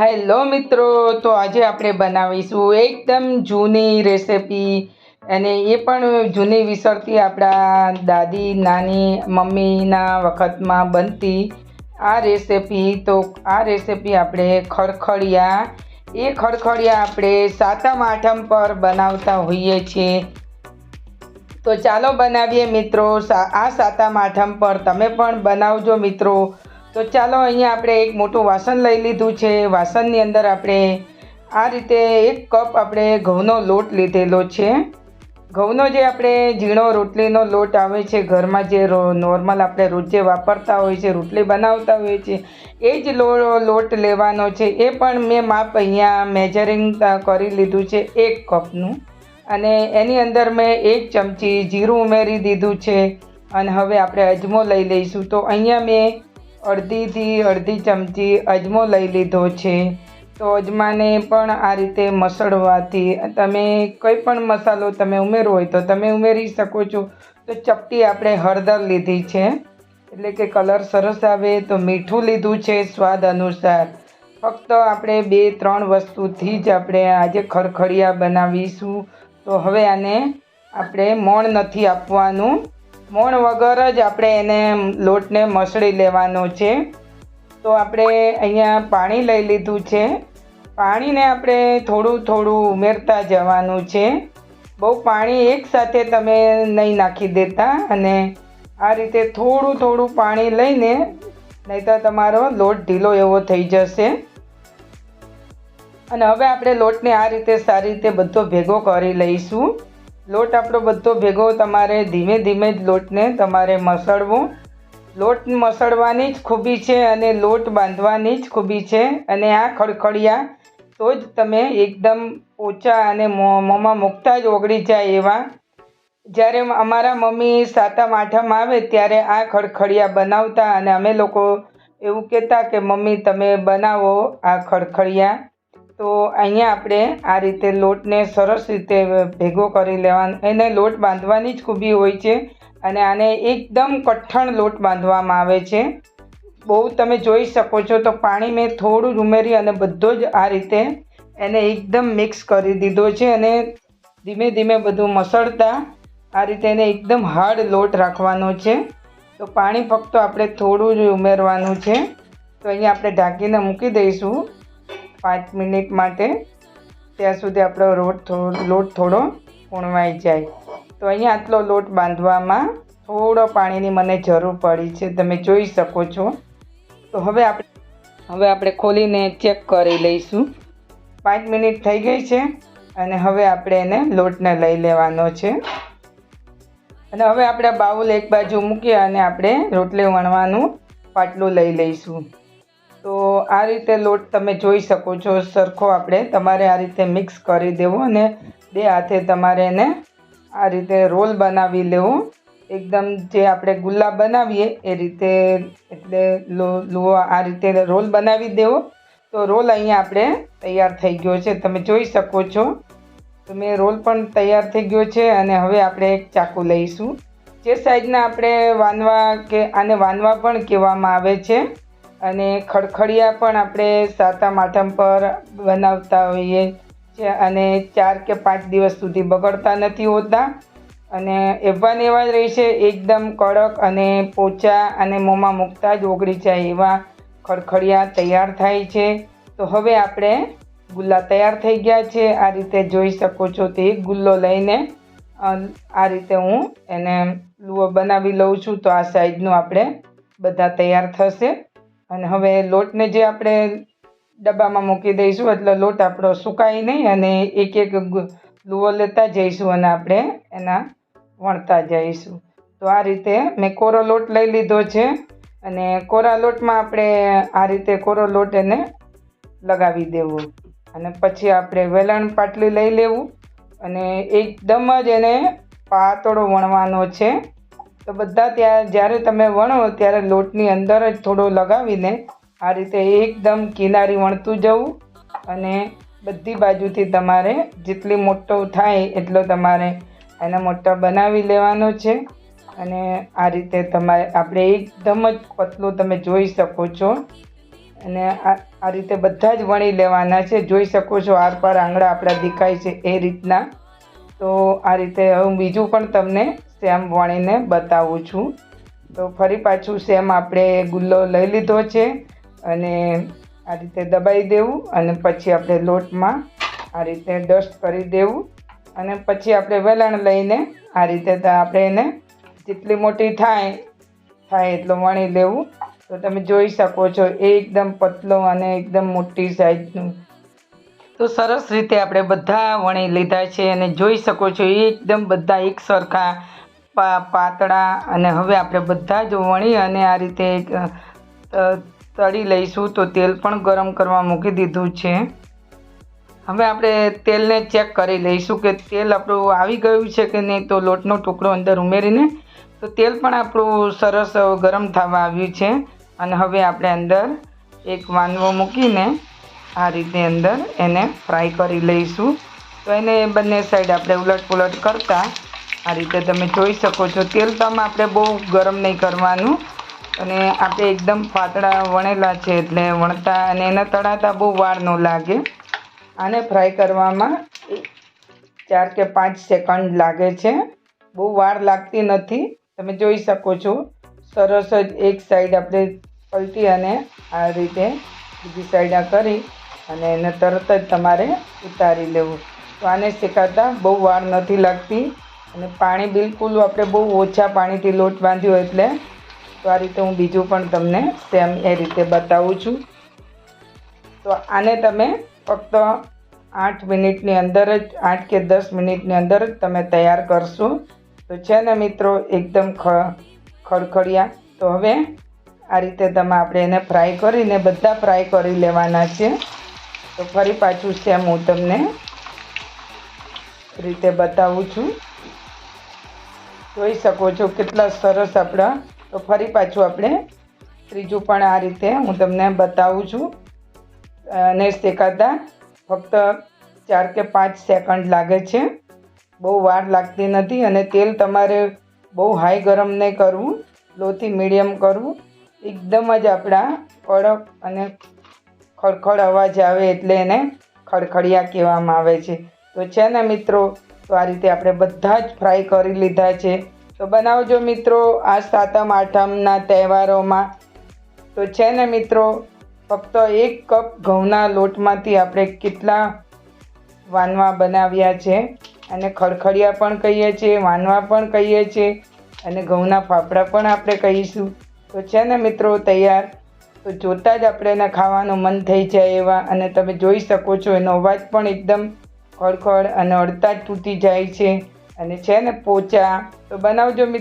Hello મિત્રો, તો આજે આપણે બનાવીશું એકદમ જૂની રેસિપી. અને એ પણ જૂની વિસરતી આપણા દાદી, નાની, મમ્મીના વખતમાં બનતી આ રેસિપી. તો આ રેસિપી આપણે ખડખડિયા એ ખડખડિયા આપણે સાતમ આઠમ પર બનાવતા હોઈએ છીએ. તો ચાલો બનાવીએ મિત્રો આ સાતમ આઠમ પર. તમે પણ બનાવજો મિત્રો. તો ચાલો અહીંયા આપણે એક મોટું વાસણ લઈ લીધું છે. વાસણની અંદર આપણે આ રીતે એક કપ આપણે ઘઉંનો લોટ લીધેલો છે. ઘઉંનો જે આપણે ઝીણો રોટલીનો લોટ આવે છે ઘરમાં જે નોર્મલ આપણે રોજે વાપરતા હોય છે, રોટલી બનાવતા હોઈએ છીએ એ જ લોટ લેવાનો છે. એ પણ મેં માપ અહીંયા મેજરિંગ કરી લીધું છે એક કપનું. અને એની અંદર મેં એક ચમચી જીરું ઉમેરી દીધું છે. અને હવે આપણે અજમો લઈ લઈશું. તો અહીંયા મેં અડધીથી અડધી ચમચી અજમો લઈ લીધો છે. તો અજમાને પણ આ રીતે મસળવાથી તમે કંઈ પણ મસાલો તમે ઉમેરવો હોય તો તમે ઉમેરી શકો છો. તો ચપટી આપણે હળદર લીધી છે. એટલે કે કલર સરસ આવે તો મીઠું લીધું છે સ્વાદ અનુસાર. ફક્ત આપણે બે, ત્રણ વસ્તુથી જ આપણે આજે ખરખડિયા બનાવીશું. તો હવે આને આપણે મોણ નથી આપવાનું. મોણ વગર જ આપણે એને લોટને મસળી લેવાનો છે. તો આપણે અહીંયા પાણી લઈ લીધું છે. પાણીને આપણે થોડું થોડું ઉમેરતા જવાનું છે. બહુ પાણી એકસાથે તમે નહીં નાખી દેતા અને આ રીતે થોડું થોડું પાણી લઈને નહીં તો તમારો લોટ ઢીલો એવો થઈ જશે. અને હવે આપણે લોટને આ રીતે સારી રીતે બધો ભેગો કરી લઈશું. લોટ આપણો બધો ભેગો તમારે ધીમે ધીમે જ લોટને તમારે મસળવો. લોટ મસળવાની જ ખૂબી છે અને લોટ બાંધવાની જ ખૂબી છે અને આ ખડખડિયા તો જ તમે એકદમ ઓછા અને મોંમાં મૂકતા જ ઓગળી જાય એવા. જ્યારે અમારા મમ્મી સાતમ આઠમ આવે ત્યારે આ ખડખડિયા બનાવતા અને અમે લોકો એવું કહેતા કે, મમ્મી, તમે બનાવો આ ખડખડિયા. તો અહીંયા આપણે આ રીતે લોટને સરસ રીતે ભેગો કરી લેવાનો, એને લોટ બાંધવાની જ ખૂબી હોય છે અને આને એકદમ કઠણ લોટ બાંધવામાં આવે છે. બહુ તમે જોઈ શકો છો તો પાણી મેં થોડું ઉમેરી અને બધો જ આ રીતે એને એકદમ મિક્સ કરી દીધો છે અને ધીમે ધીમે બધું મસળતા આ રીતે એને એકદમ હાર્ડ લોટ રાખવાનો છે. તો પાણી ફક્ત આપણે થોડું જ ઉમેરવાનું છે. તો અહીંયા આપણે ઢાંકીને મૂકી દઈશું. પાંચ મિનિટ માટે ત્યાં સુધી આપણો રોટ થોડો લોટ થોડો ઉણવાઈ જાય. તો અહીંયા આટલો લોટ બાંધવામાં થોડો પાણીની મને જરૂર પડી છે, તમે જોઈ શકો છો. તો હવે આપણે હવે આપણે ખોલીને ચેક કરી લઈશું. પાંચ મિનિટ થઈ ગઈ છે અને હવે આપણે એને લોટને લઈ લેવાનો છે. અને હવે આપણે બાઉલ એક બાજુ મૂકી અને આપણે રોટલી વણવાનું પાટલું લઈ લઈશું. તો આ રીતે લોટ તમે જોઈ શકો છો, સરખો આપણે તમારે આ રીતે મિક્સ કરી દેવો અને બે હાથે તમારે એને આ રીતે રોલ બનાવી લેવો. એકદમ જે આપણે ગુલ્લા બનાવીએ એ રીતે એટલે લુઓ આ રીતે રોલ બનાવી દેવો. તો રોલ અહીંયા આપણે તૈયાર થઈ ગયો છે, તમે જોઈ શકો છો. તો મેં રોલ પણ તૈયાર થઈ ગયો છે અને હવે આપણે એક ચાકુ લઈશું. જે સાઈઝના આપણે વાનવા કે આને વાનવા પણ કહેવામાં આવે છે. અને ખડખડિયા પણ આપણે સાતમ, આઠમ પર બનાવતા હોઈએ છે અને ચાર કે પાંચ દિવસ સુધી બગડતા નથી હોતા. અને એવા ને એવા જ રહેશે, એકદમ કડક અને પોચા અને મોંમાં મૂકતા જ ઓગળી જાય એવા ખડખડિયા તૈયાર થાય છે. તો હવે આપણે ગુલ્લા તૈયાર થઈ ગયા છે. આ રીતે જોઈ શકો છો તે ગુલ્લો લઈને. આ રીતે હું એને લુઓ બનાવી લઉં છું. તો આ સાઈઝનું આપણે બધા તૈયાર થશે. અને હવે લોટને જે આપણે ડબ્બામાં મૂકી દઈશું, એટલે લોટ આપણો સુકાય નહીં અને એક એક લુઓ લેતા જઈશું અને આપણે એના વણતા જઈશું. તો આ રીતે મેં કોરો લોટ લઈ લીધો છે અને કોરા લોટમાં આપણે આ રીતે કોરો લોટ એને લગાવી દેવો. અને પછી આપણે વેલણ પાટલી લઈ લેવું અને એકદમ જ એને પાતળો વણવાનો છે. તો બધા ત્યાં જ્યારે તમે વણો ત્યારે લોટની અંદર જ થોડો લગાવીને આ રીતે એકદમ કિનારી વણતું જવું અને બધી બાજુથી તમારે જેટલી મોટો થાય એટલો તમારે એને મોટા બનાવી લેવાનો છે. અને આ રીતે તમારે આપણે એકદમ જ પતલું તમે જોઈ શકો છો. અને આ રીતે બધા જ વણી લેવાના છે. જોઈ શકો છો આરપાર આંગળા આપણા દેખાય છે એ રીતના. તો આ રીતે હું બીજું પણ તમને સેમ વણીને બતાવું છું. તો ફરી પાછું સેમ આપણે ગુલ્લો લઈ લીધો છે અને આ રીતે દબાઈ દેવું અને પછી આપણે લોટમાં આ રીતે ડસ્ટ કરી દેવું અને પછી આપણે વેલણ લઈને આ રીતે આપણે એને જેટલી મોટી થાય થાય એટલું વણી લેવું. તો તમે જોઈ શકો છો એ એકદમ પતલો અને એકદમ મોટી સાઈઝનું. તો સરસ રીતે આપણે બધા વણી લીધા છે અને જોઈ શકો છો એ એકદમ બધા એક સરખા પાતળા અને હવે આપણે બધા જ વણી અને આ રીતે તળી લઈશું તો તેલ પણ ગરમ કરવા મૂકી દીધું છે. હવે આપણે તેલને ચેક કરી લઈશું કે તેલ આપણું આવી ગયું છે કે નહીં તો લોટનો ટુકડો અંદર ઉમેરીને તો તેલ પણ આપણું સરસ ગરમ થવા આવ્યું છે. અને હવે આપણે અંદર એક વાનવો મૂકીને આ રીતે અંદર એને ફ્રાય કરી લઈશું. તો એને બંને સાઈડ આપણે ઉલટ પુલટ કરતા આ રીતે તમે જોઈ શકો છો. તેલ તો આપણે બહુ ગરમ નહીં કરવાનું. અને આપણે એકદમ પાતળા વણેલા છે એટલે વણતા અને એને તળાતા બહુ વાર ન લાગે. આને ફ્રાય કરવામાં ચાર કે પાંચ સેકન્ડ લાગે છે. બહુ વાર લાગતી નથી. તમે જોઈ શકો છો. સરસ જ એક સાઈડ આપણે પલટી અને આ રીતે બીજી સાઈડ આ કરી અને એને તરત જ તમારે ઉતારી લેવું. તો આને શેકાતા બહુ વાર નથી લાગતી. અને પાણી બિલકુલ આપણે બહુ ઓછા પાણીથી લોટ બાંધ્યો એટલે તો આ રીતે હું બીજું પણ તમને સેમ એ રીતે બતાવું છું. તો આને તમે ફક્ત આઠ મિનિટની અંદર જ, આઠ કે દસ મિનિટની અંદર જ તમે તૈયાર કરશો. તો છે ને મિત્રો એકદમ ખ, ખડખડિયા. તો હવે આ રીતે તમે આપણે એને ફ્રાય કરીને બધા ફ્રાય કરી લેવાના છે. તો ફરી પાછું સેમ હું તમને રીતે બતાવું છું. જોઈ શકો છો કેટલા સરસ આપણા. તો ફરી પાછું આપણે ત્રીજું પણ આ રીતે હું તમને બતાવું છું. અને શેકાતા. ફક્ત ચાર કે પાંચ સેકન્ડ લાગે છે. બહુ વાર લાગતી નથી અને તેલ તમારે બહુ હાઈ ગરમ નહીં કરવું. લોથી મીડિયમ કરવું. એકદમ જ આપણા કડક અને ખડખડ અવાજ આવે એટલે એને ખડખડિયા કહેવામાં આવે છે. તો છે ને મિત્રો તો આ રીતે આપણે બધા જ ફ્રાય કરી લીધા છે. તો બનાવજો મિત્રો આ સાતમ, આઠમના તહેવારોમાં. તો છે ને મિત્રો, ફક્ત એક કપ ઘઉંના લોટમાંથી આપણે કેટલા વાનવા બનાવ્યા છે. અને ખડખડિયા પણ કહીએ છીએ, વાનવા પણ કહીએ છીએ, અને ઘઉંના ફાફડા પણ આપણે કહીશું. તો છે ને મિત્રો તૈયાર? તો જોતાં જ આપણે એને ખાવાનું મન થઈ જાય એવા, અને તમે જોઈ શકો છો એનો અવાજ પણ એકદમ ખડખડ અને અડતા તૂટી જાય છે. અને છે ને પોચા. તો બનાવજો મિત્રો.